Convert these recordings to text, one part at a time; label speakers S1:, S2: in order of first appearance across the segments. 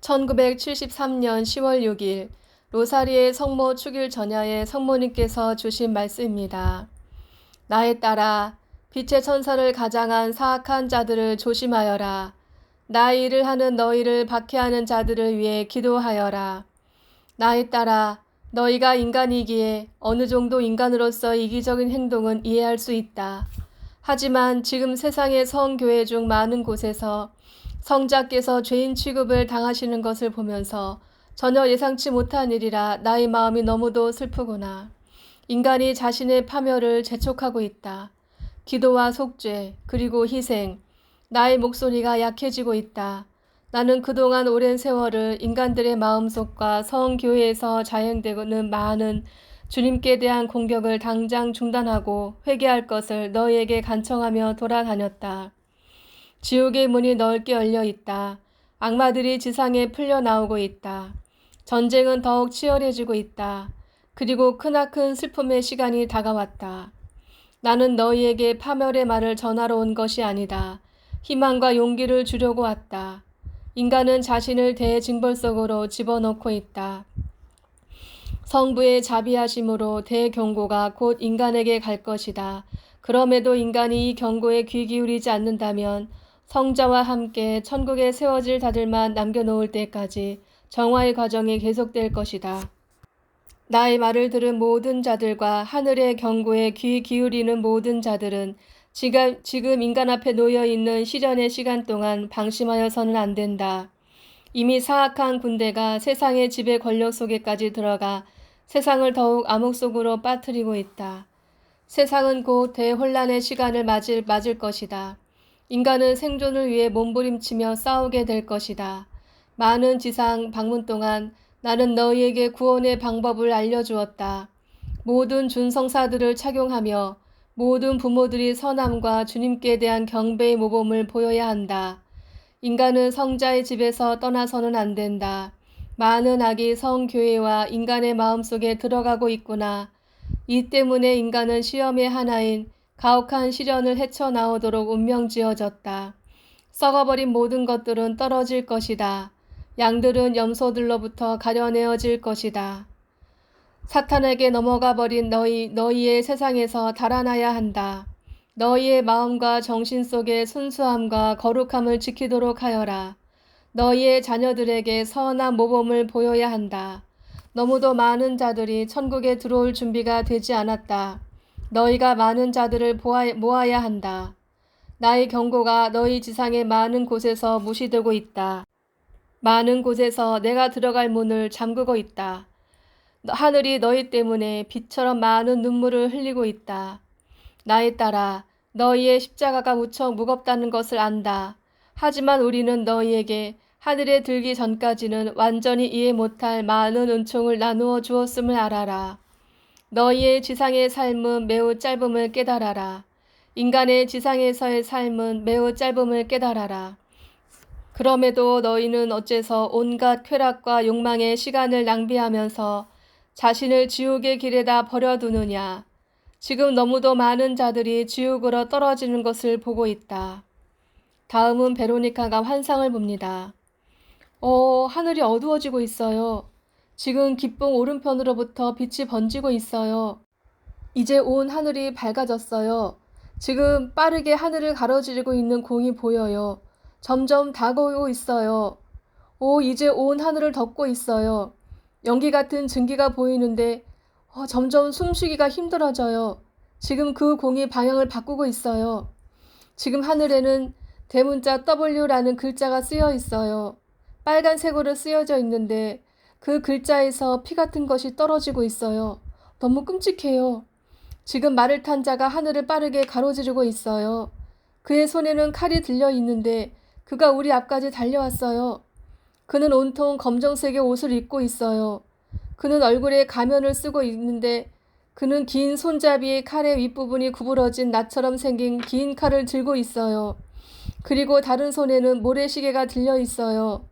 S1: 1973년 10월 6일 로사리의 성모 축일 전야에 성모님께서 주신 말씀입니다. 나에 따라 빛의 천사를 가장한 사악한 자들을 조심하여라. 나의 일을 하는 너희를 박해하는 자들을 위해 기도하여라. 나에 따라 너희가 인간이기에 어느 정도 인간으로서 이기적인 행동은 이해할 수 있다. 하지만 지금 세상의 성교회 중 많은 곳에서 성자께서 죄인 취급을 당하시는 것을 보면서 전혀 예상치 못한 일이라 나의 마음이 너무도 슬프구나. 인간이 자신의 파멸을 재촉하고 있다. 기도와 속죄, 그리고 희생, 나의 목소리가 약해지고 있다. 나는 그동안 오랜 세월을 인간들의 마음속과 성교회에서 자행되는 많은 주님께 대한 공격을 당장 중단하고 회개할 것을 너희에게 간청하며 돌아다녔다. 지옥의 문이 넓게 열려 있다. 악마들이 지상에 풀려 나오고 있다. 전쟁은 더욱 치열해지고 있다. 그리고 크나큰 슬픔의 시간이 다가왔다. 나는 너희에게 파멸의 말을 전하러 온 것이 아니다. 희망과 용기를 주려고 왔다. 인간은 자신을 대징벌 속으로 집어넣고 있다. 성부의 자비하심으로 대경고가 곧 인간에게 갈 것이다. 그럼에도 인간이 이 경고에 귀 기울이지 않는다면 성자와 함께 천국에 세워질 자들만 남겨놓을 때까지 정화의 과정이 계속될 것이다. 나의 말을 들은 모든 자들과 하늘의 경고에 귀 기울이는 모든 자들은 지금, 지금 인간 앞에 놓여 있는 시련의 시간 동안 방심하여서는 안 된다. 이미 사악한 군대가 세상의 지배 권력 속에까지 들어가 세상을 더욱 암흑 속으로 빠뜨리고 있다. 세상은 곧 대혼란의 시간을 맞을, 맞을 것이다. 인간은 생존을 위해 몸부림치며 싸우게 될 것이다. 많은 지상 방문 동안 나는 너희에게 구원의 방법을 알려주었다. 모든 준성사들을 착용하며 모든 부모들이 선함과 주님께 대한 경배의 모범을 보여야 한다. 인간은 성자의 집에서 떠나서는 안 된다. 많은 악이 성교회와 인간의 마음속에 들어가고 있구나. 이 때문에 인간은 시험의 하나인 가혹한 시련을 헤쳐나오도록 운명 지어졌다. 썩어버린 모든 것들은 떨어질 것이다. 양들은 염소들로부터 가려내어질 것이다. 사탄에게 넘어가 버린 너희, 너희의 세상에서 달아나야 한다. 너희의 마음과 정신 속에 순수함과 거룩함을 지키도록 하여라. 너희의 자녀들에게 선한 모범을 보여야 한다. 너무도 많은 자들이 천국에 들어올 준비가 되지 않았다. 너희가 많은 자들을 모아야 한다. 나의 경고가 너희 지상의 많은 곳에서 무시되고 있다. 많은 곳에서 내가 들어갈 문을 잠그고 있다. 하늘이 너희 때문에 빛처럼 많은 눈물을 흘리고 있다. 나에 따라 너희의 십자가가 무척 무겁다는 것을 안다. 하지만 우리는 너희에게 하늘에 들기 전까지는 완전히 이해 못할 많은 은총을 나누어 주었음을 알아라. 너희의 지상의 삶은 매우 짧음을 깨달아라. 인간의 지상에서의 삶은 매우 짧음을 깨달아라. 그럼에도 너희는 어째서 온갖 쾌락과 욕망의 시간을 낭비하면서 자신을 지옥의 길에다 버려두느냐. 지금 너무도 많은 자들이 지옥으로 떨어지는 것을 보고 있다. 다음은 베로니카가 환상을 봅니다. 어, 하늘이 어두워지고 있어요. 지금 기쁨 오른편으로부터 빛이 번지고 있어요. 이제 온 하늘이 밝아졌어요. 지금 빠르게 하늘을 가로지르고 있는 공이 보여요. 점점 다가오고 있어요. 오, 이제 온 하늘을 덮고 있어요. 연기 같은 증기가 보이는데 어, 점점 숨쉬기가 힘들어져요. 지금 그 공이 방향을 바꾸고 있어요. 지금 하늘에는 대문자 W라는 글자가 쓰여 있어요. 빨간색으로 쓰여져 있는데 그 글자에서 피 같은 것이 떨어지고 있어요. 너무 끔찍해요. 지금 말을 탄 자가 하늘을 빠르게 가로지르고 있어요. 그의 손에는 칼이 들려 있는데 그가 우리 앞까지 달려왔어요. 그는 온통 검정색의 옷을 입고 있어요. 그는 얼굴에 가면을 쓰고 있는데 그는 긴 손잡이의 칼의 윗부분이 구부러진 나처럼 생긴 긴 칼을 들고 있어요. 그리고 다른 손에는 모래시계가 들려 있어요.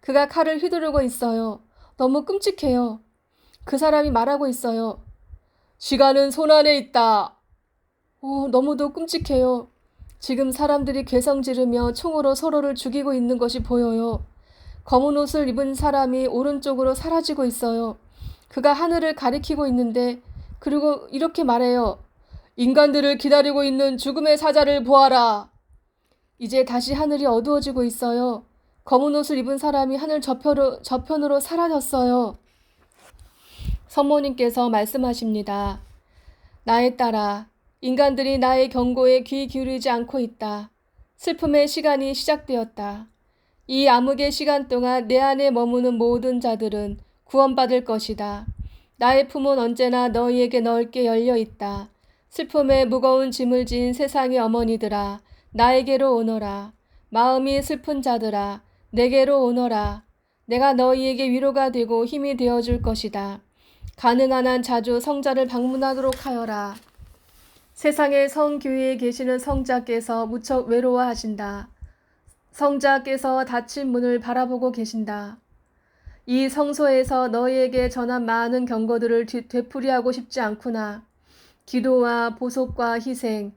S1: 그가 칼을 휘두르고 있어요. 너무 끔찍해요. 그 사람이 말하고 있어요. 시간은 손 안에 있다. 오, 너무도 끔찍해요. 지금 사람들이 괴성 지르며 총으로 서로를 죽이고 있는 것이 보여요. 검은 옷을 입은 사람이 오른쪽으로 사라지고 있어요. 그가 하늘을 가리키고 있는데 그리고 이렇게 말해요. 인간들을 기다리고 있는 죽음의 사자를 보아라. 이제 다시 하늘이 어두워지고 있어요. 검은 옷을 입은 사람이 하늘 저편으로, 저편으로 사라졌어요. 성모님께서 말씀하십니다. 나의 딸아, 인간들이 나의 경고에 귀 기울이지 않고 있다. 슬픔의 시간이 시작되었다. 이 암흑의 시간 동안 내 안에 머무는 모든 자들은 구원받을 것이다. 나의 품은 언제나 너희에게 넓게 열려 있다. 슬픔에 무거운 짐을 진 세상의 어머니들아, 나에게로 오너라. 마음이 슬픈 자들아, 내게로 오너라. 내가 너희에게 위로가 되고 힘이 되어 줄 것이다. 가능한 한 자주 성자를 방문하도록 하여라. 세상의 성교회에 계시는 성자께서 무척 외로워하신다. 성자께서 닫힌 문을 바라보고 계신다. 이 성소에서 너희에게 전한 많은 경고들을 뒤- 되풀이하고 싶지 않구나. 기도와 보속과 희생,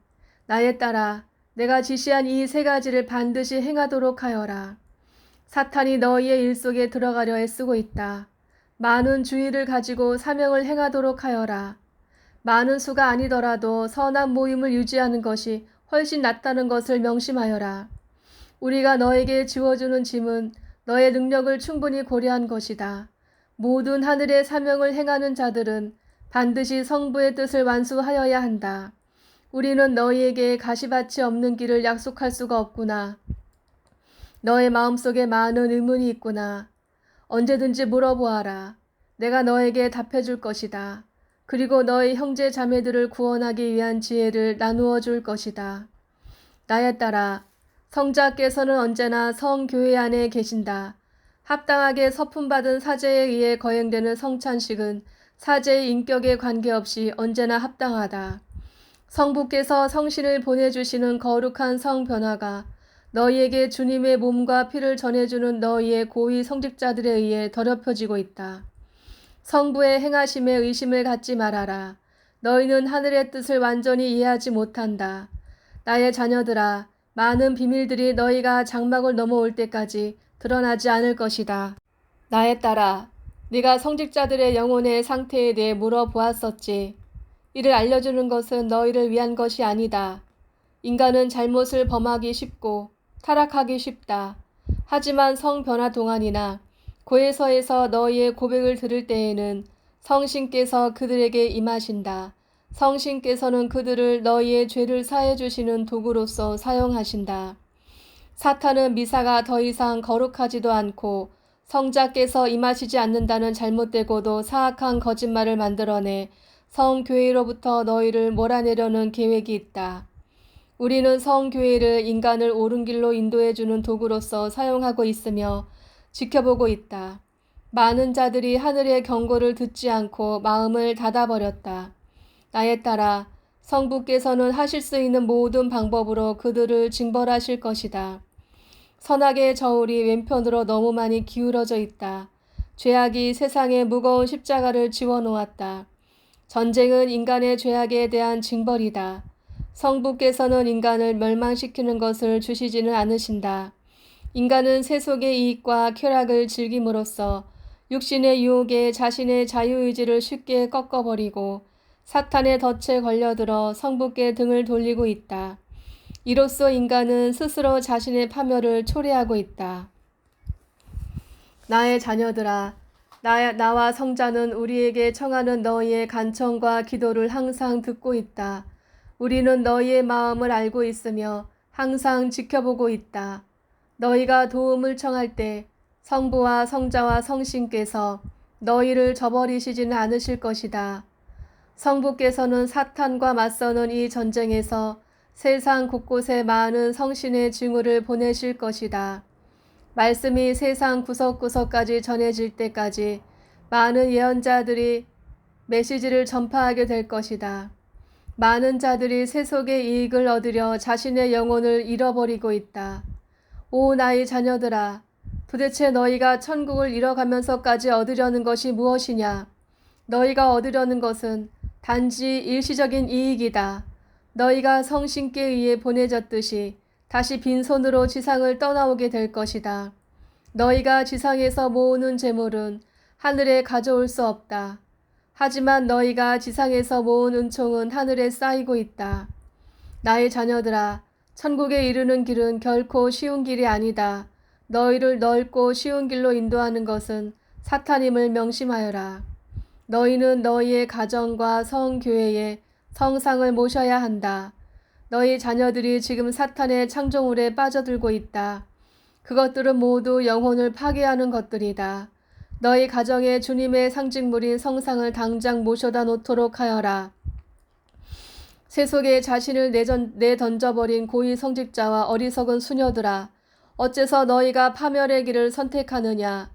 S1: 나에 따라 내가 지시한 이 세 가지를 반드시 행하도록 하여라. 사탄이 너희의 일 속에 들어가려 애쓰고 있다. 많은 주의를 가지고 사명을 행하도록 하여라. 많은 수가 아니더라도 선한 모임을 유지하는 것이 훨씬 낫다는 것을 명심하여라. 우리가 너에게 지워주는 짐은 너의 능력을 충분히 고려한 것이다. 모든 하늘의 사명을 행하는 자들은 반드시 성부의 뜻을 완수하여야 한다. 우리는 너희에게 가시밭이 없는 길을 약속할 수가 없구나. 너의 마음속에 많은 의문이 있구나. 언제든지 물어보아라. 내가 너에게 답해줄 것이다. 그리고 너의 형제 자매들을 구원하기 위한 지혜를 나누어 줄 것이다. 나에 따라 성자께서는 언제나 성교회 안에 계신다. 합당하게 서품받은 사제에 의해 거행되는 성찬식은 사제의 인격에 관계없이 언제나 합당하다. 성부께서 성신을 보내주시는 거룩한 성 변화가 너희에게 주님의 몸과 피를 전해주는 너희의 고위 성직자들에 의해 더럽혀지고 있다. 성부의 행하심에 의심을 갖지 말아라. 너희는 하늘의 뜻을 완전히 이해하지 못한다. 나의 자녀들아, 많은 비밀들이 너희가 장막을 넘어올 때까지 드러나지 않을 것이다. 나에 따라 네가 성직자들의 영혼의 상태에 대해 물어보았었지. 이를 알려주는 것은 너희를 위한 것이 아니다. 인간은 잘못을 범하기 쉽고 타락하기 쉽다. 하지만 성 변화 동안이나 고해서에서 너희의 고백을 들을 때에는 성신께서 그들에게 임하신다. 성신께서는 그들을 너희의 죄를 사해 주시는 도구로서 사용하신다. 사탄은 미사가 더 이상 거룩하지도 않고 성자께서 임하시지 않는다는 잘못되고도 사악한 거짓말을 만들어내 성교회로부터 너희를 몰아내려는 계획이 있다. 우리는 성교회를 인간을 옳은 길로 인도해주는 도구로서 사용하고 있으며 지켜보고 있다. 많은 자들이 하늘의 경고를 듣지 않고 마음을 닫아버렸다. 나에 따라 성부께서는 하실 수 있는 모든 방법으로 그들을 징벌하실 것이다. 선악의 저울이 왼편으로 너무 많이 기울어져 있다. 죄악이 세상에 무거운 십자가를 지워놓았다. 전쟁은 인간의 죄악에 대한 징벌이다. 성부께서는 인간을 멸망시키는 것을 주시지는 않으신다. 인간은 세속의 이익과 쾌락을 즐김으로써 육신의 유혹에 자신의 자유의지를 쉽게 꺾어버리고 사탄의 덫에 걸려들어 성부께 등을 돌리고 있다. 이로써 인간은 스스로 자신의 파멸을 초래하고 있다. 나의 자녀들아, 나, 나와 성자는 우리에게 청하는 너희의 간청과 기도를 항상 듣고 있다. 우리는 너희의 마음을 알고 있으며 항상 지켜보고 있다. 너희가 도움을 청할 때 성부와 성자와 성신께서 너희를 저버리시지는 않으실 것이다. 성부께서는 사탄과 맞서는 이 전쟁에서 세상 곳곳에 많은 성신의 징후를 보내실 것이다. 말씀이 세상 구석구석까지 전해질 때까지 많은 예언자들이 메시지를 전파하게 될 것이다. 많은 자들이 세속의 이익을 얻으려 자신의 영혼을 잃어버리고 있다. 오 나의 자녀들아, 도대체 너희가 천국을 잃어가면서까지 얻으려는 것이 무엇이냐? 너희가 얻으려는 것은 단지 일시적인 이익이다. 너희가 성신께 의해 보내졌듯이 다시 빈손으로 지상을 떠나오게 될 것이다. 너희가 지상에서 모으는 재물은 하늘에 가져올 수 없다. 하지만 너희가 지상에서 모은 은총은 하늘에 쌓이고 있다. 나의 자녀들아, 천국에 이르는 길은 결코 쉬운 길이 아니다. 너희를 넓고 쉬운 길로 인도하는 것은 사탄임을 명심하여라. 너희는 너희의 가정과 성 교회에 성상을 모셔야 한다. 너희 자녀들이 지금 사탄의 창조물에 빠져들고 있다. 그것들은 모두 영혼을 파괴하는 것들이다. 너희 가정에 주님의 상징물인 성상을 당장 모셔다 놓도록 하여라. 세속에 자신을 내전, 내던져버린 고위 성직자와 어리석은 수녀들아, 어째서 너희가 파멸의 길을 선택하느냐?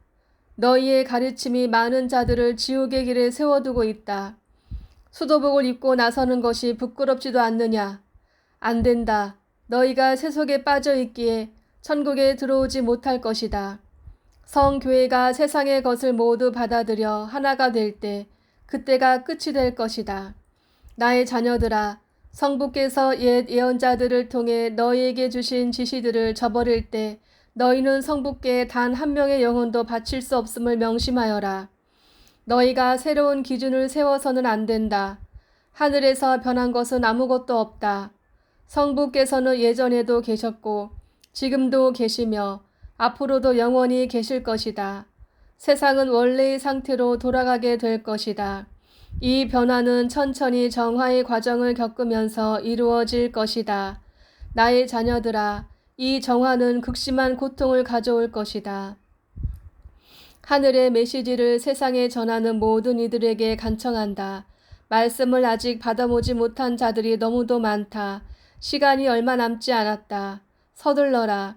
S1: 너희의 가르침이 많은 자들을 지옥의 길에 세워두고 있다. 수도복을 입고 나서는 것이 부끄럽지도 않느냐? 안 된다. 너희가 세속에 빠져 있기에 천국에 들어오지 못할 것이다. 성교회가 세상의 것을 모두 받아들여 하나가 될 때 그때가 끝이 될 것이다. 나의 자녀들아, 성부께서 옛 예언자들을 통해 너희에게 주신 지시들을 저버릴 때 너희는 성부께 단 한 명의 영혼도 바칠 수 없음을 명심하여라. 너희가 새로운 기준을 세워서는 안 된다. 하늘에서 변한 것은 아무것도 없다. 성부께서는 예전에도 계셨고 지금도 계시며 앞으로도 영원히 계실 것이다. 세상은 원래의 상태로 돌아가게 될 것이다. 이 변화는 천천히 정화의 과정을 겪으면서 이루어질 것이다. 나의 자녀들아, 이 정화는 극심한 고통을 가져올 것이다. 하늘의 메시지를 세상에 전하는 모든 이들에게 간청한다. 말씀을 아직 받아보지 못한 자들이 너무도 많다. 시간이 얼마 남지 않았다. 서둘러라.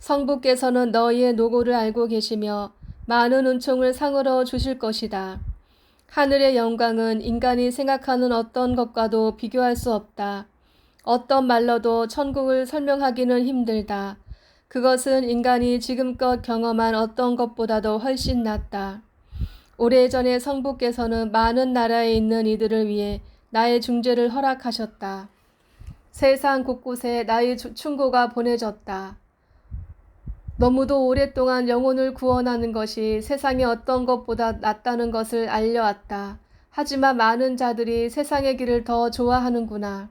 S1: 성부께서는 너희의 노고를 알고 계시며 많은 은총을 상으로 주실 것이다. 하늘의 영광은 인간이 생각하는 어떤 것과도 비교할 수 없다. 어떤 말로도 천국을 설명하기는 힘들다. 그것은 인간이 지금껏 경험한 어떤 것보다도 훨씬 낫다. 오래전에 성부께서는 많은 나라에 있는 이들을 위해 나의 중재를 허락하셨다. 세상 곳곳에 나의 충고가 보내졌다. 너무도 오랫동안 영혼을 구원하는 것이 세상의 어떤 것보다 낫다는 것을 알려왔다. 하지만 많은 자들이 세상의 길을 더 좋아하는구나.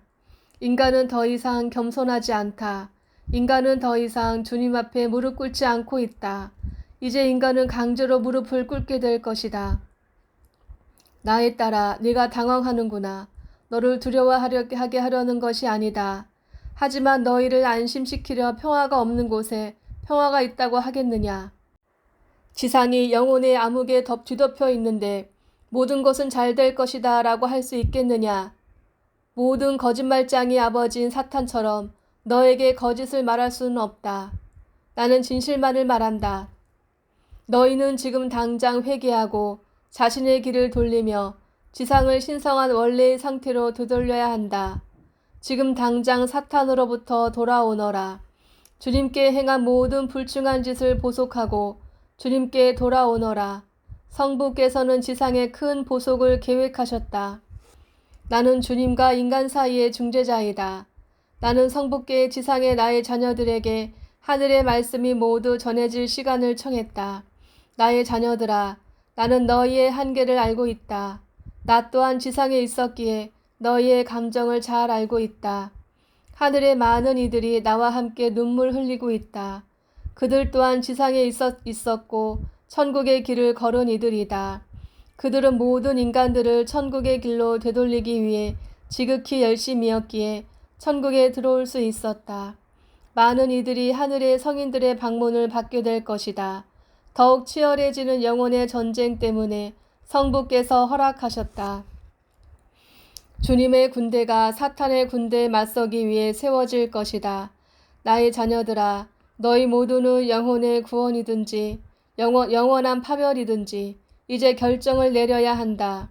S1: 인간은 더 이상 겸손하지 않다. 인간은 더 이상 주님 앞에 무릎 꿇지 않고 있다. 이제 인간은 강제로 무릎을 꿇게 될 것이다. 나에 따라 네가 당황하는구나. 너를 두려워하게 하려는 것이 아니다. 하지만 너희를 안심시키려 평화가 없는 곳에 평화가 있다고 하겠느냐. 지상이 영혼의 암흑에 덮 뒤덮여 있는데 모든 것은 잘 될 것이다 라고 할 수 있겠느냐. 모든 거짓말장이 아버지인 사탄처럼 너에게 거짓을 말할 수는 없다. 나는 진실만을 말한다. 너희는 지금 당장 회개하고 자신의 길을 돌리며 지상을 신성한 원래의 상태로 되돌려야 한다. 지금 당장 사탄으로부터 돌아오너라. 주님께 행한 모든 불충한 짓을 보속하고 주님께 돌아오너라. 성부께서는 지상에 큰 보속을 계획하셨다. 나는 주님과 인간 사이의 중재자이다. 나는 성부께 지상의 나의 자녀들에게 하늘의 말씀이 모두 전해질 시간을 청했다. 나의 자녀들아, 나는 너희의 한계를 알고 있다. 나 또한 지상에 있었기에 너희의 감정을 잘 알고 있다. 하늘의 많은 이들이 나와 함께 눈물 흘리고 있다. 그들 또한 지상에 있었, 있었고 천국의 길을 걸은 이들이다. 그들은 모든 인간들을 천국의 길로 되돌리기 위해 지극히 열심이었기에 천국에 들어올 수 있었다. 많은 이들이 하늘의 성인들의 방문을 받게 될 것이다. 더욱 치열해지는 영혼의 전쟁 때문에 성부께서 허락하셨다. 주님의 군대가 사탄의 군대에 맞서기 위해 세워질 것이다. 나의 자녀들아, 너희 모두는 영혼의 구원이든지 영원, 영원한 파멸이든지 이제 결정을 내려야 한다.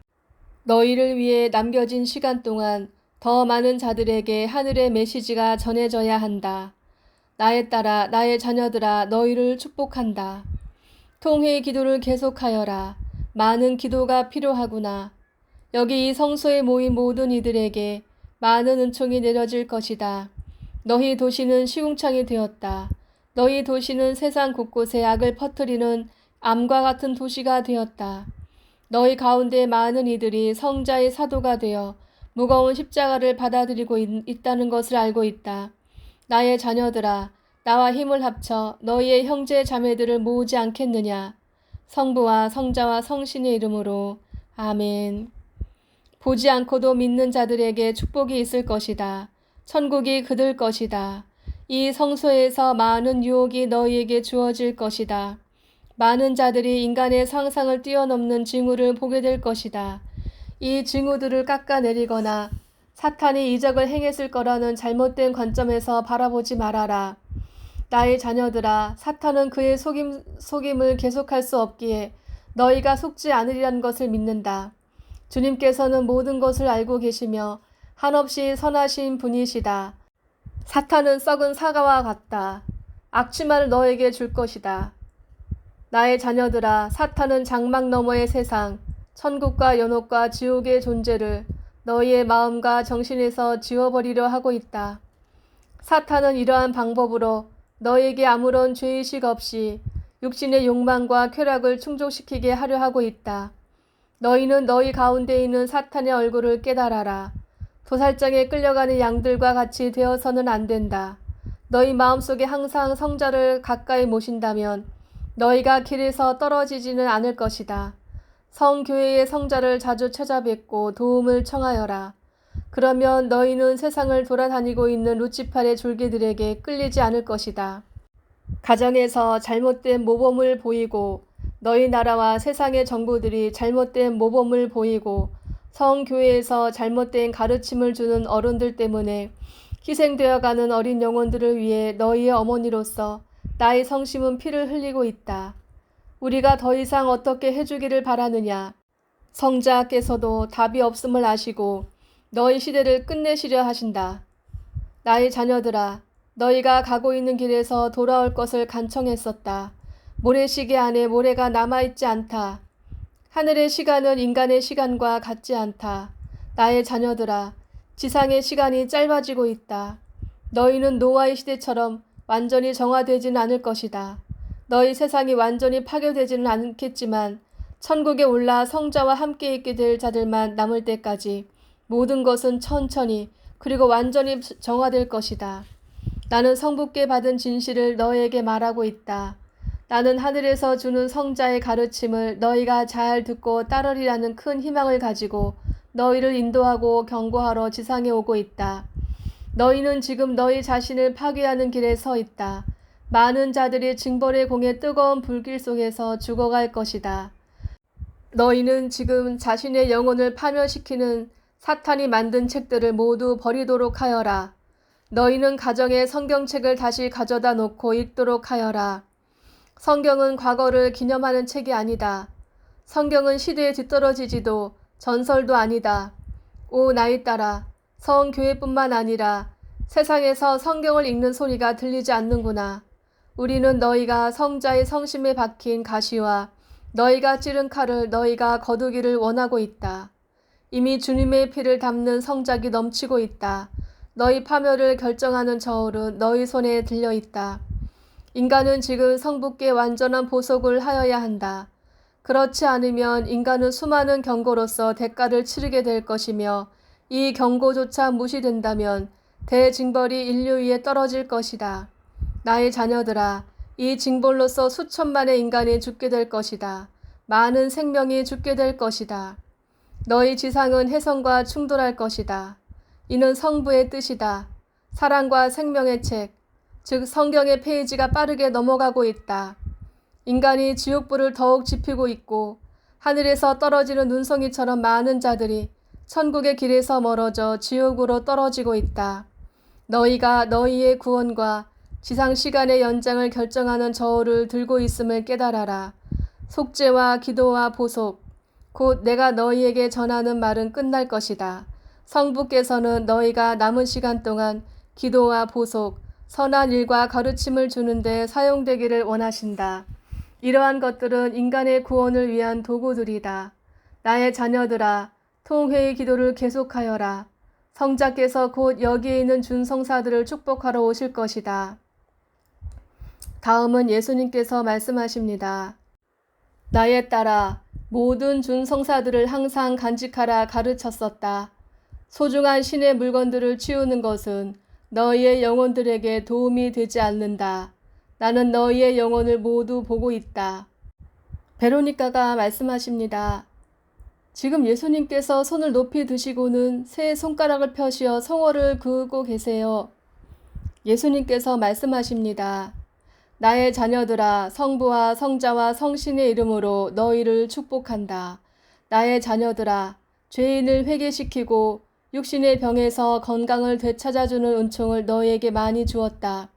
S1: 너희를 위해 남겨진 시간 동안 더 많은 자들에게 하늘의 메시지가 전해져야 한다. 나에 따라 나의 자녀들아 너희를 축복한다. 통회의 기도를 계속하여라. 많은 기도가 필요하구나. 여기 이 성소에 모인 모든 이들에게 많은 은총이 내려질 것이다. 너희 도시는 시궁창이 되었다. 너희 도시는 세상 곳곳에 악을 퍼뜨리는 암과 같은 도시가 되었다. 너희 가운데 많은 이들이 성자의 사도가 되어 무거운 십자가를 받아들이고 있, 다는 것을 알고 있다. 나의 자녀들아, 나와 힘을 합쳐 너희의 형제 자매들을 모으지 않겠느냐. 성부와 성자와 성신의 이름으로 아멘. 보지 않고도 믿는 자들에게 축복이 있을 것이다. 천국이 그들 것이다. 이 성소에서 많은 유혹이 너희에게 주어질 것이다. 많은 자들이 인간의 상상을 뛰어넘는 징후를 보게 될 것이다. 이 징후들을 깎아내리거나 사탄이 이적을 행했을 거라는 잘못된 관점에서 바라보지 말아라. 나의 자녀들아, 사탄은 그의 속임, 속임을 계속할 수 없기에 너희가 속지 않으리란 것을 믿는다. 주님께서는 모든 것을 알고 계시며 한없이 선하신 분이시다. 사탄은 썩은 사과와 같다. 악취만을 너에게 줄 것이다. 나의 자녀들아, 사탄은 장막 너머의 세상, 천국과 연옥과 지옥의 존재를 너희의 마음과 정신에서 지워버리려 하고 있다. 사탄은 이러한 방법으로 너에게 아무런 죄의식 없이 육신의 욕망과 쾌락을 충족시키게 하려 하고 있다. 너희는 너희 가운데 있는 사탄의 얼굴을 깨달아라. 도살장에 끌려가는 양들과 같이 되어서는 안 된다. 너희 마음속에 항상 성자를 가까이 모신다면 너희가 길에서 떨어지지는 않을 것이다. 성교회의 성자를 자주 찾아뵙고 도움을 청하여라. 그러면 너희는 세상을 돌아다니고 있는 루치팔의 졸개들에게 끌리지 않을 것이다. 가정에서 잘못된 모범을 보이고 너희 나라와 세상의 정부들이 잘못된 모범을 보이고 성교회에서 잘못된 가르침을 주는 어른들 때문에 희생되어 가는 어린 영혼들을 위해 너희의 어머니로서 나의 성심은 피를 흘리고 있다. 우리가 더 이상 어떻게 해주기를 바라느냐. 성자께서도 답이 없음을 아시고 너희 시대를 끝내시려 하신다. 나의 자녀들아, 너희가 가고 있는 길에서 돌아올 것을 간청했었다. 모래시계 안에 모래가 남아있지 않다. 하늘의 시간은 인간의 시간과 같지 않다. 나의 자녀들아, 지상의 시간이 짧아지고 있다. 너희는 노아의 시대처럼 완전히 정화되지는 않을 것이다. 너희 세상이 완전히 파괴되지는 않겠지만 천국에 올라 성자와 함께 있게 될 자들만 남을 때까지 모든 것은 천천히 그리고 완전히 정화될 것이다. 나는 성부께 받은 진실을 너에게 말하고 있다. 나는 하늘에서 주는 성자의 가르침을 너희가 잘 듣고 따르리라는 큰 희망을 가지고 너희를 인도하고 경고하러 지상에 오고 있다. 너희는 지금 너희 자신을 파괴하는 길에 서 있다. 많은 자들이 징벌의 공의 뜨거운 불길 속에서 죽어갈 것이다. 너희는 지금 자신의 영혼을 파멸시키는 사탄이 만든 책들을 모두 버리도록 하여라. 너희는 가정에 성경책을 다시 가져다 놓고 읽도록 하여라. 성경은 과거를 기념하는 책이 아니다. 성경은 시대에 뒤떨어지지도 전설도 아니다. 오 나이 따라 성교회뿐만 아니라 세상에서 성경을 읽는 소리가 들리지 않는구나. 우리는 너희가 성자의 성심에 박힌 가시와 너희가 찌른 칼을 너희가 거두기를 원하고 있다. 이미 주님의 피를 담는 성작이 넘치고 있다. 너희 파멸을 결정하는 저울은 너희 손에 들려 있다. 인간은 지금 성부께 완전한 보석을 하여야 한다. 그렇지 않으면 인간은 수많은 경고로서 대가를 치르게 될 것이며 이 경고조차 무시된다면 대징벌이 인류 위에 떨어질 것이다. 나의 자녀들아, 이 징벌로서 수천만의 인간이 죽게 될 것이다. 많은 생명이 죽게 될 것이다. 너희 지상은 해성과 충돌할 것이다. 이는 성부의 뜻이다. 사랑과 생명의 책, 즉 성경의 페이지가 빠르게 넘어가고 있다. 인간이 지옥불을 더욱 지피고 있고 하늘에서 떨어지는 눈송이처럼 많은 자들이 천국의 길에서 멀어져 지옥으로 떨어지고 있다. 너희가 너희의 구원과 지상 시간의 연장을 결정하는 저울을 들고 있음을 깨달아라. 속죄와 기도와 보속, 곧 내가 너희에게 전하는 말은 끝날 것이다. 성부께서는 너희가 남은 시간 동안 기도와 보속, 선한 일과 가르침을 주는데 사용되기를 원하신다. 이러한 것들은 인간의 구원을 위한 도구들이다. 나의 자녀들아, 통회의 기도를 계속하여라. 성자께서 곧 여기에 있는 준성사들을 축복하러 오실 것이다. 다음은 예수님께서 말씀하십니다. 나의 딸아, 모든 준성사들을 항상 간직하라 가르쳤었다. 소중한 신의 물건들을 치우는 것은 너희의 영혼들에게 도움이 되지 않는다. 나는 너희의 영혼을 모두 보고 있다. 베로니카가 말씀하십니다. 지금 예수님께서 손을 높이 드시고는 세 손가락을 펴시어 성호를 그으고 계세요. 예수님께서 말씀하십니다. 나의 자녀들아 성부와 성자와 성신의 이름으로 너희를 축복한다. 나의 자녀들아 죄인을 회개시키고 육신의 병에서 건강을 되찾아주는 은총을 너희에게 많이 주었다.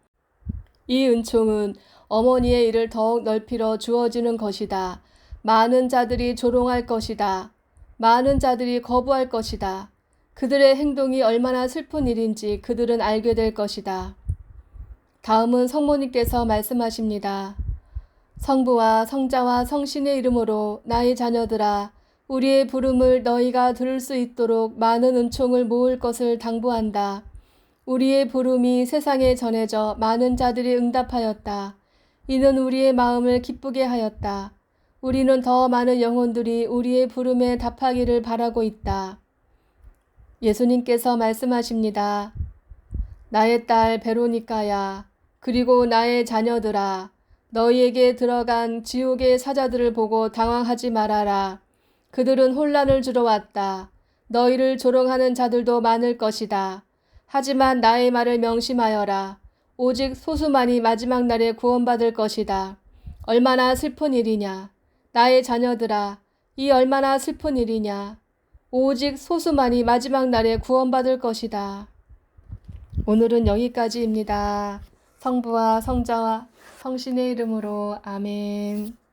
S1: 이 은총은 어머니의 일을 더욱 넓히러 주어지는 것이다. 많은 자들이 조롱할 것이다. 많은 자들이 거부할 것이다. 그들의 행동이 얼마나 슬픈 일인지 그들은 알게 될 것이다. 다음은 성모님께서 말씀하십니다. 성부와 성자와 성신의 이름으로 나의 자녀들아, 우리의 부름을 너희가 들을 수 있도록 많은 은총을 모을 것을 당부한다. 우리의 부름이 세상에 전해져 많은 자들이 응답하였다. 이는 우리의 마음을 기쁘게 하였다. 우리는 더 많은 영혼들이 우리의 부름에 답하기를 바라고 있다. 예수님께서 말씀하십니다. 나의 딸 베로니카야, 그리고 나의 자녀들아, 너희에게 들어간 지옥의 사자들을 보고 당황하지 말아라. 그들은 혼란을 주러 왔다. 너희를 조롱하는 자들도 많을 것이다. 하지만 나의 말을 명심하여라. 오직 소수만이 마지막 날에 구원받을 것이다. 얼마나 슬픈 일이냐. 나의 자녀들아, 이 얼마나 슬픈 일이냐. 오직 소수만이 마지막 날에 구원받을 것이다. 오늘은 여기까지입니다. 성부와 성자와 성신의 이름으로 아멘.